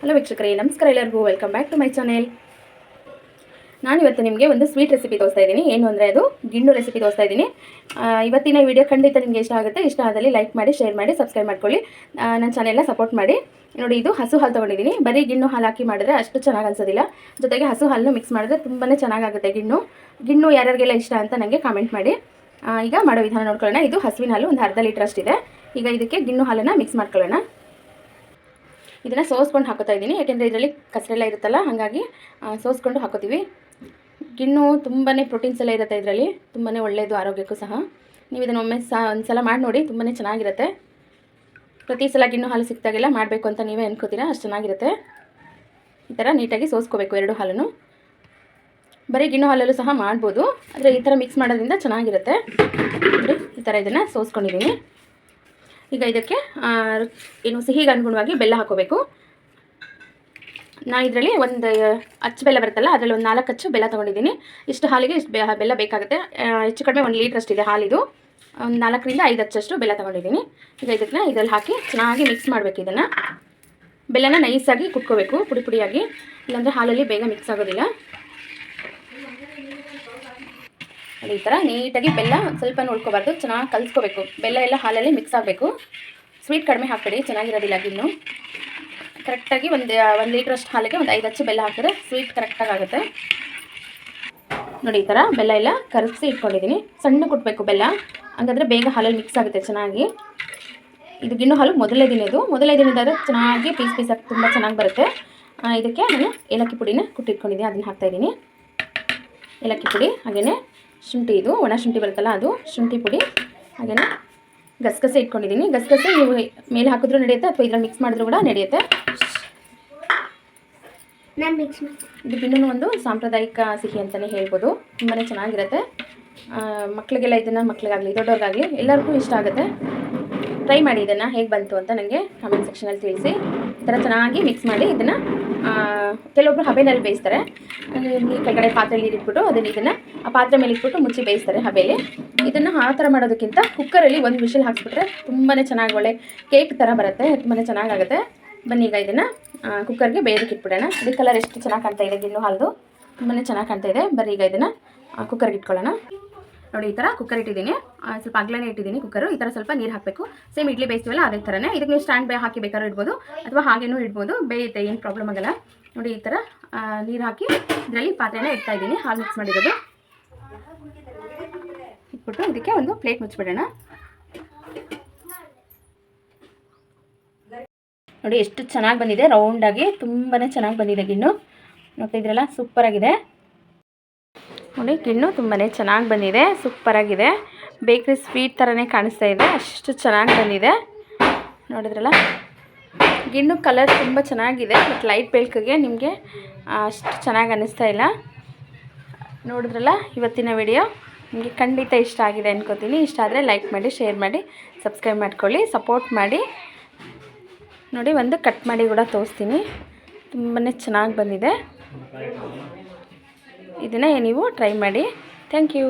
Hello ವೀಕ್ಷಕರೇ, ನಮಸ್ಕಾರ ಎಲ್ಲರಿಗೂ. Welcome back to my channel ನಾನು ಇವತ್ತು ನಿಮಗೆ ಒಂದು ಸ್ವೀಟ್ ರೆಸಿಪಿ ತೋರಿಸ್ತಾ ಇದ್ದೀನಿ. ಏನು ಅಂದರೆ ಅದು? ಗಿಣ್ಣು ರೆಸಿಪಿ ತೋರಿಸ್ತಾ ಇದ್ದೀನಿ. ಇವತ್ತಿನ ವಿಡಿಯೋ ಖಂಡಿತ ನಿಮಗೆ ಇಷ್ಟ ಆಗುತ್ತೆ. ಇಷ್ಟ ಆದಲ್ಲಿ ಲೈಕ್ ಮಾಡಿ ಶೇರ್ ಮಾಡಿ ಸಬ್ಸ್ಕ್ರೈಬ್ ಮಾಡ್ಕೊಳ್ಳಿ. ನನ್ನ ಚಾನೆಲ್ನ ಸಪೋರ್ಟ್ ಮಾಡಿ. ನೋಡಿ, ಇದು ಹಸು ಹಾಲು ತೊಗೊಂಡಿದ್ದೀನಿ. ಬರೀ ಗಿಣ್ಣು ಹಾಲು ಹಾಕಿ ಮಾಡಿದ್ರೆ ಅಷ್ಟು ಚೆನ್ನಾಗಿ ಅನ್ಸೋದಿಲ್ಲ. ಜೊತೆಗೆ ಹಸು ಹಾಲನ್ನು ಮಿಕ್ಸ್ ಮಾಡಿದ್ರೆ ತುಂಬಾ ಚೆನ್ನಾಗಾಗುತ್ತೆ ಗಿಣ್ಣು. ಗಿಣ್ಣು ಯಾರ್ಯಾರಿಗೆಲ್ಲ ಇಷ್ಟ ಅಂತ ನನಗೆ ಕಾಮೆಂಟ್ ಮಾಡಿ. ಈಗ ಮಾಡೋ ವಿಧಾನ ನೋಡ್ಕೊಳ್ಳೋಣ. ಇದು ಹಸುವಿನ ಹಾಲು ಒಂದು ಅರ್ಧ ಲೀಟ್ರ್ ಅಷ್ಟಿದೆ. ಈಗ ಇದಕ್ಕೆ ಗಿಣ್ಣು ಹಾಲನ್ನು ಮಿಕ್ಸ್ ಮಾಡ್ಕೊಳ್ಳೋಣ. ಇದನ್ನು ಸೋಸ್ಕೊಂಡು ಹಾಕೋತಾ ಇದ್ದೀನಿ. ಯಾಕೆಂದರೆ ಇದರಲ್ಲಿ ಕಸರೆಲ್ಲ ಇರುತ್ತಲ್ಲ, ಹಾಗಾಗಿ ಸೋಸ್ಕೊಂಡು ಹಾಕೋತೀವಿ. ಗಿಣ್ಣು ತುಂಬಾ ಪ್ರೋಟೀನ್ಸ್ ಎಲ್ಲ ಇರುತ್ತೆ ಇದರಲ್ಲಿ. ತುಂಬಾ ಒಳ್ಳೆಯದು ಆರೋಗ್ಯಕ್ಕೂ ಸಹ. ನೀವು ಇದನ್ನು ಒಮ್ಮೆ ಸಹ ಒಂದು ಸಲ ಮಾಡಿ ನೋಡಿ ತುಂಬಾ ಚೆನ್ನಾಗಿರುತ್ತೆ. ಪ್ರತಿ ಸಲ ಗಿಣ್ಣು ಹಾಲು ಸಿಕ್ತಾಗೆಲ್ಲ ಮಾಡಬೇಕು ಅಂತ ನೀವೇ ಅನ್ಕೋತೀರಾ? ಅಷ್ಟು ಚೆನ್ನಾಗಿರುತ್ತೆ. ಈ ಥರ ನೀಟಾಗಿ ಸೋಸ್ಕೋಬೇಕು ಎರಡು ಹಾಲನ್ನು. ಬರೀ ಗಿಣ್ಣು ಹಾಲಲ್ಲೂ ಸಹ ಮಾಡ್ಬೋದು. ಆದರೆ ಈ ಥರ ಮಿಕ್ಸ್ ಮಾಡೋದ್ರಿಂದ ಚೆನ್ನಾಗಿರುತ್ತೆ. ಈ ಥರ ಇದನ್ನು ಸೋಸ್ಕೊಂಡಿದ್ದೀನಿ. ಈಗ ಇದಕ್ಕೆ ಏನು ಸಿಹಿಗೆ ಅನುಗುಣವಾಗಿ ಬೆಲ್ಲ ಹಾಕೋಬೇಕು. ನಾನು ಇದರಲ್ಲಿ ಒಂದು ಅಚ್ಚು ಬೆಲ್ಲ ಬರುತ್ತಲ್ಲ, ಅದರಲ್ಲಿ ಒಂದು ನಾಲ್ಕು ಅಚ್ಚು ಬೆಲ್ಲ ತೊಗೊಂಡಿದ್ದೀನಿ. ಇಷ್ಟು ಹಾಲಿಗೆ ಇಷ್ಟು ಬೆ- ಬೆಲ್ಲ ಬೇಕಾಗುತ್ತೆ. ಹೆಚ್ಚು ಕಡಿಮೆ ಒಂದು ಲೀಟ್ರ್ ಅಷ್ಟಿದೆ ಹಾಲಿದು. ಒಂದು ನಾಲ್ಕರಿಂದ ಐದು ಅಚ್ಚಷ್ಟು ಬೆಲ್ಲ ತೊಗೊಂಡಿದ್ದೀನಿ. ಈಗ ಇದಕ್ಕೆ ಇದರಲ್ಲಿ ಹಾಕಿ ಚೆನ್ನಾಗಿ ಮಿಕ್ಸ್ ಮಾಡಬೇಕು ಇದನ್ನು. ಬೆಲ್ಲನ ನೈಸಾಗಿ ಕುಟ್ಕೋಬೇಕು, ಪುಡಿ ಪುಡಿಯಾಗಿ. ಇಲ್ಲಾಂದರೆ ಹಾಲಲ್ಲಿ ಬೇಗ ಮಿಕ್ಸ್ ಆಗೋದಿಲ್ಲ. ನೋಡಿ ಈ ಥರ ನೀಟಾಗಿ ಬೆಲ್ಲ ಸ್ವಲ್ಪ ನೋಡ್ಕೋಬಾರ್ದು, ಚೆನ್ನಾಗಿ ಕಲಿಸ್ಕೋಬೇಕು. ಬೆಲ್ಲ ಎಲ್ಲ ಹಾಲಲ್ಲಿ ಮಿಕ್ಸ್ ಆಗಬೇಕು. ಸ್ವೀಟ್ ಕಡಿಮೆ ಹಾಕಬೇಡಿ, ಚೆನ್ನಾಗಿರೋದಿಲ್ಲ ಗಿನ್ನು ಕರೆಕ್ಟಾಗಿ ಒಂದು ಒಂದು ಲೀಟ್ರಷ್ಟು ಹಾಲಿಗೆ ಒಂದು ಐದು ಹಚ್ಚು ಬೆಲ್ಲ ಹಾಕಿದ್ರೆ ಸ್ವೀಟ್ ಕರೆಕ್ಟಾಗಿ ಆಗುತ್ತೆ. ನೋಡಿ ಈ ಥರ ಬೆಲ್ಲ ಎಲ್ಲ ಕರಗಿಸಿ ಇಟ್ಕೊಂಡಿದ್ದೀನಿ. ಸಣ್ಣ ಕುಟ್ಬೇಕು ಬೆಲ್ಲ. ಹಾಗಾದರೆ ಬೇಗ ಹಾಲಲ್ಲಿ ಮಿಕ್ಸ್ ಆಗುತ್ತೆ ಚೆನ್ನಾಗಿ. ಇದು ಗಿಣ್ಣು ಹಾಲು ಮೊದಲೇ ದಿನದ್ದು ಮೊದಲನೇ ದಿನದಾದ್ರೆ ಚೆನ್ನಾಗಿ ಪೀಸ್ ಪೀಸಾಗಿ ತುಂಬ ಚೆನ್ನಾಗಿ ಬರುತ್ತೆ. ಇದಕ್ಕೆ ನಾನು ಏಲಕ್ಕಿ ಪುಡಿನ ಕುಟ್ಟಿಟ್ಕೊಂಡಿದ್ದೀನಿ ಅದನ್ನು ಹಾಕ್ತಾಯಿದ್ದೀನಿ ಏಲಕ್ಕಿ ಪುಡಿ ಹಾಗೆಯೇ ಶುಂಠಿ ಇದು ಒಣ ಶುಂಠಿ ಬರುತ್ತಲ್ಲ ಅದು ಶುಂಠಿ ಪುಡಿ. ಹಾಗೆಯೇ ಗಸಗಸೆ ಇಟ್ಕೊಂಡಿದ್ದೀನಿ. ಗಸಗಸೆ ನೀವು ಮೇಲೆ ಹಾಕಿದ್ರು ನಡೆಯುತ್ತೆ ಅಥವಾ ಇದ್ರಲ್ಲಿ ಮಿಕ್ಸ್ ಮಾಡಿದ್ರು ಕೂಡ ನಡೆಯುತ್ತೆ. ನಾನು ಮಿಕ್ಸ್ ಇದು ಗಿಣ್ಣು ಒಂದು ಸಾಂಪ್ರದಾಯಿಕ ಸಿಹಿ ಅಂತಲೇ ಹೇಳ್ಬೋದು. ತುಂಬಾ ಚೆನ್ನಾಗಿರುತ್ತೆ. ಮಕ್ಕಳಿಗೆಲ್ಲ ಇದನ್ನು ಮಕ್ಕಳಿಗಾಗಲಿ ದೊಡ್ಡವ್ರಿಗಾಗಲಿ ಎಲ್ಲರಿಗೂ ಇಷ್ಟ ಆಗುತ್ತೆ. ಟ್ರೈ ಮಾಡಿ ಇದನ್ನು ಹೇಗೆ ಬಂತು ಅಂತ ನನಗೆ ಕಮೆಂಟ್ ಸೆಕ್ಷನಲ್ಲಿ ತಿಳಿಸಿ. ಥರ ಚೆನ್ನಾಗಿ ಮಿಕ್ಸ್ ಮಾಡಿ ಇದನ್ನು ಕೆಲವೊಬ್ಬರು ಹಬೆನಲ್ಲಿ ಬೇಯಿಸ್ತಾರೆ. ಕೆಳಗಡೆ ಪಾತ್ರೆಯಲ್ಲಿ ಇಟ್ಬಿಟ್ಟು ಅದನ್ನು ಇದನ್ನು ಆ ಪಾತ್ರೆ ಮೇಲೆ ಇಟ್ಬಿಟ್ಟು ಮುಚ್ಚಿ ಬೇಯಿಸ್ತಾರೆ ಹಬೆಯಲ್ಲಿ ಇದನ್ನು ಆ ಥರ ಮಾಡೋದಕ್ಕಿಂತ ಕುಕ್ಕರಲ್ಲಿ ಒಂದು ವಿಷಲ್ ಹಾಕ್ಸ್ಬಿಟ್ರೆ ತುಂಬಾ ಚೆನ್ನಾಗಿ ಒಳ್ಳೆ ಕೇಕ್ ಥರ ಬರುತ್ತೆ ತುಂಬಾ ಚೆನ್ನಾಗಾಗುತ್ತೆ. ಬನ್ನಿ ಈಗ ಇದನ್ನು ಕುಕ್ಕರ್ಗೆ ಬೇಯೋದಕ್ಕೆ ಇಟ್ಬಿಡೋಣ. ಇದು ಕಲರ್ ಎಷ್ಟು ಚೆನ್ನಾಗಿ ಕಾಣ್ತಾ ಇದೆ ಗಿಣ್ಣು ಹಾಲ್ದು ತುಂಬಾ ಚೆನ್ನಾಗಿ ಕಾಣ್ತಾ ಇದೆ. ಬರೀ ಈಗ ಇದನ್ನು ಕುಕ್ಕರ್ಗೆ ಇಟ್ಕೊಳ್ಳೋಣ. ನೋಡಿ, ಈ ಥರ ಕುಕ್ಕರ್ ಇಟ್ಟಿದ್ದೀನಿ. ಸ್ವಲ್ಪ ಅಗ್ಲನೇ ಇಟ್ಟಿದ್ದೀನಿ ಕುಕ್ಕರು ಈ ಥರ ಸ್ವಲ್ಪ ನೀರು ಹಾಕಬೇಕು. ಸೇಮ್ ಇಡ್ಲಿ ಬೇಯಿಸ್ತೀವಲ್ಲ, ಅದೇ ಥರನೇ ಇದಕ್ಕೆ ನೀವು ಸ್ಟ್ಯಾಂಡ್ ಬೇ ಹಾಕಿ ಬೇಕಾದ್ರೂ ಇಡ್ಬೋದು. ಅಥವಾ ಹಾಗೇನೂ ಇಡ್ಬೋದು. ಬೇಯುತ್ತೆ, ಏನು ಪ್ರಾಬ್ಲಮ್ ಆಗಲ್ಲ. ನೋಡಿ, ಈ ಥರ ನೀರು ಹಾಕಿ ಇದರಲ್ಲಿ ಪಾತ್ರೆನ ಇಡ್ತಾ ಇದ್ದೀನಿ. ಹಾಲು ಮಿಕ್ಸ್ ಮಾಡಿರೋದು. ಇಟ್ಬಿಟ್ಟು ಇದಕ್ಕೆ ಒಂದು ಪ್ಲೇಟ್ ಮುಚ್ಚಿಬಿಡೋಣ. ನೋಡಿ, ಎಷ್ಟು ಚೆನ್ನಾಗಿ ಬಂದಿದೆ. ರೌಂಡಾಗಿ ತುಂಬಾ ಚೆನ್ನಾಗಿ ಬಂದಿದೆ ಗಿಣ್ಣು. ನೋಡ್ತಾ ಇದ್ರಲ್ಲ ಸೂಪರಾಗಿದೆ ನೋಡಿ, ಗಿಣ್ಣು ತುಂಬಾ ಚೆನ್ನಾಗಿ ಬಂದಿದೆ ಸೂಪರಾಗಿದೆ ಬೇಕ್ರಿ ಸ್ವೀಟ್ ಥರನೇ ಕಾಣಿಸ್ತಾ ಇದೆ, ಅಷ್ಟು ಚೆನ್ನಾಗಿ ಬಂದಿದೆ. ನೋಡಿದ್ರಲ್ಲ? ಗಿಣ್ಣು ಕಲರ್ ತುಂಬ ಚೆನ್ನಾಗಿದೆ ಬಟ್ ಲೈಟ್ ಬೆಳ್ಕಿಗೆ ನಿಮಗೆ ಅಷ್ಟು ಚೆನ್ನಾಗಿ ಅನ್ನಿಸ್ತಾ ಇಲ್ಲ. ನೋಡಿದ್ರಲ್ಲ, ಇವತ್ತಿನ ವಿಡಿಯೋ ನಿಮಗೆ ಖಂಡಿತ ಇಷ್ಟ ಆಗಿದೆ ಅನ್ಕೋತೀನಿ. ಇಷ್ಟ ಆದರೆ ಲೈಕ್ ಮಾಡಿ ಶೇರ್ ಮಾಡಿ ಸಬ್ಸ್ಕ್ರೈಬ್ ಮಾಡ್ಕೊಳ್ಳಿ ಸಪೋರ್ಟ್ ಮಾಡಿ. ನೋಡಿ, ಒಂದು ಕಟ್ ಮಾಡಿ ಕೂಡ ತೋರಿಸ್ತೀನಿ. ತುಂಬಾ ಚೆನ್ನಾಗಿ ಬಂದಿದೆ. ಇದನ್ನು ನೀವು ಟ್ರೈ ಮಾಡಿ. Thank you